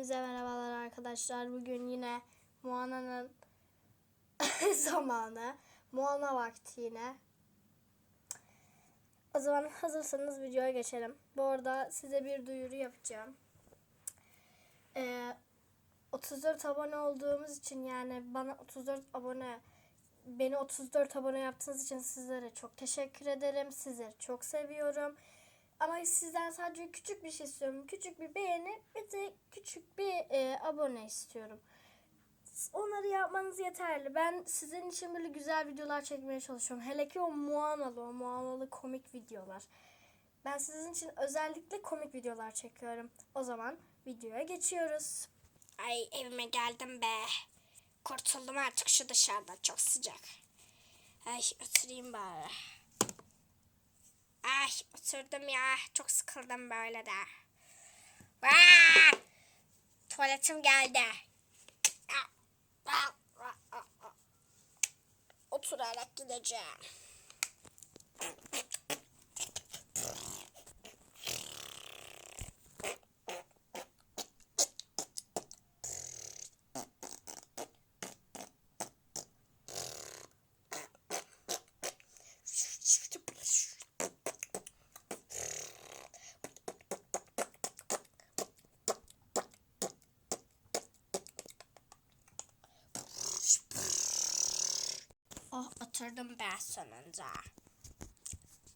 Hepinize merhabalar arkadaşlar. Bugün yine Moana'nın zamanı. Moana vakti yine. O zaman hazırsanız videoya geçelim. Bu arada size bir duyuru yapacağım. Ee, 34 abone olduğumuz için yani bana 34 abone beni 34 abone yaptığınız için sizlere çok teşekkür ederim. Sizleri çok seviyorum. Ama sizden sadece küçük bir şey istiyorum. Küçük bir beğeni ve de küçük bir e, abone istiyorum. Onları yapmanız yeterli. Ben sizin için böyle güzel videolar çekmeye çalışıyorum. Hele ki o Moanalı, o Moanalı komik videolar. Ben sizin için özellikle komik videolar çekiyorum. O zaman videoya geçiyoruz. Ay evime geldim be. Kurtuldum artık şu dışarıda çok sıcak. Ay oturayım bari. Ay oturdum ya. Çok sıkıldım böyle de. Aa! Tuvaletim geldi. Oturarak gideceğim. Oturdum ben sonunda.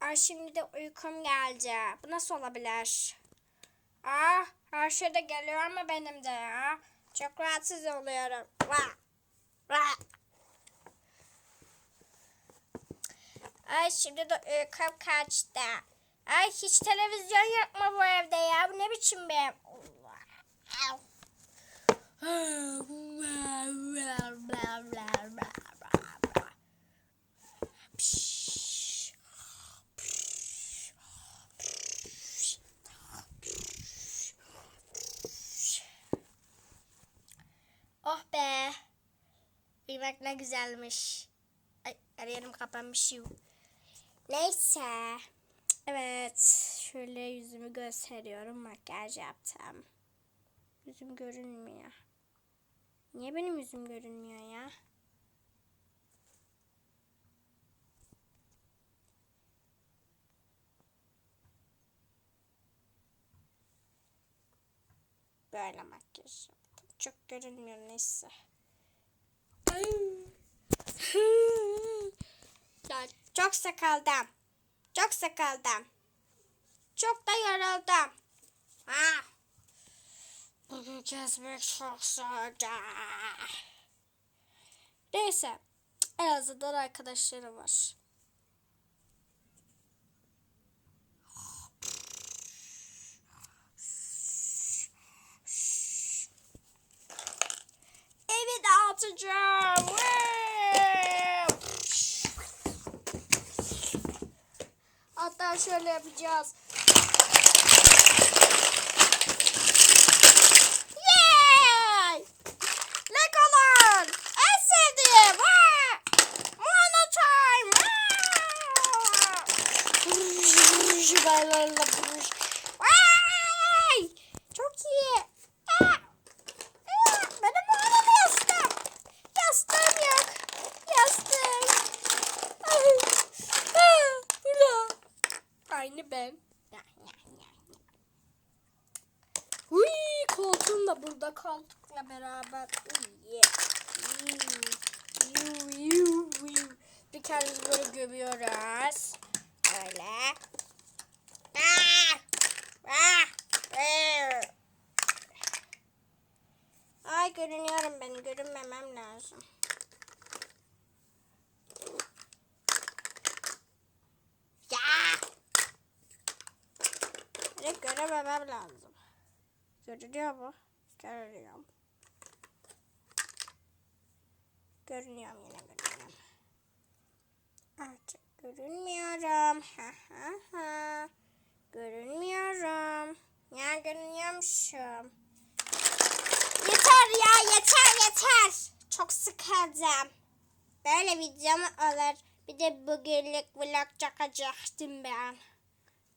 Ay şimdi de uykum geldi. Bu nasıl olabilir? Ah her şey de geliyor ama benim de ya. Çok rahatsız oluyorum. Vah. Vah. Ay şimdi de uykum kaçtı. Ay hiç televizyon mu bu evde ya? Bu ne biçim bir ev? Oh be. Uyumak ne güzelmiş. Ay her yerim kapanmış. Neyse. Evet. Şöyle yüzümü gösteriyorum. Makyaj yaptım. Yüzüm görünmüyor. Niye benim yüzüm görünmüyor ya? Böyle makyaj yaptım. Çok görünmüyor neyse. Ya çok sıkıldım. Çok sıkıldım. Çok da yoruldum. Ah. Bugün gezmek çok zordu. Neyse. En azından arkadaşlarım var. Evi dağıtacağım. Hatta şöyle yapacağız. Yay! Legoland! En sevdiğim! Aa! Moana time! Aa! Vay! Çok iyi! Aa! Aa! Benim Moana'lı yastığım! Yastığım yok! Yastığım! Ay! Aa! Bu ne? Aynı ben. Uy, koltuğum da burada koltukla beraber. Bir kendimizi böyle gömüyoruz. Öyle. Ah! Ah! Ah! Ay görünüyorum ben. Görünmemem lazım. Ya! Evet görememem lazım. Görünüyor mu? Görünüyorum. Görünüyorum yine görünüyorum. Artık görünmüyorum. Ha ha ha. Görünmüyorum. Ya görünüyormuşum. Yeter ya yeter yeter. Çok sıkıldım. Böyle video mu olur? Bir de bugünlük vlog çakacaktım ben.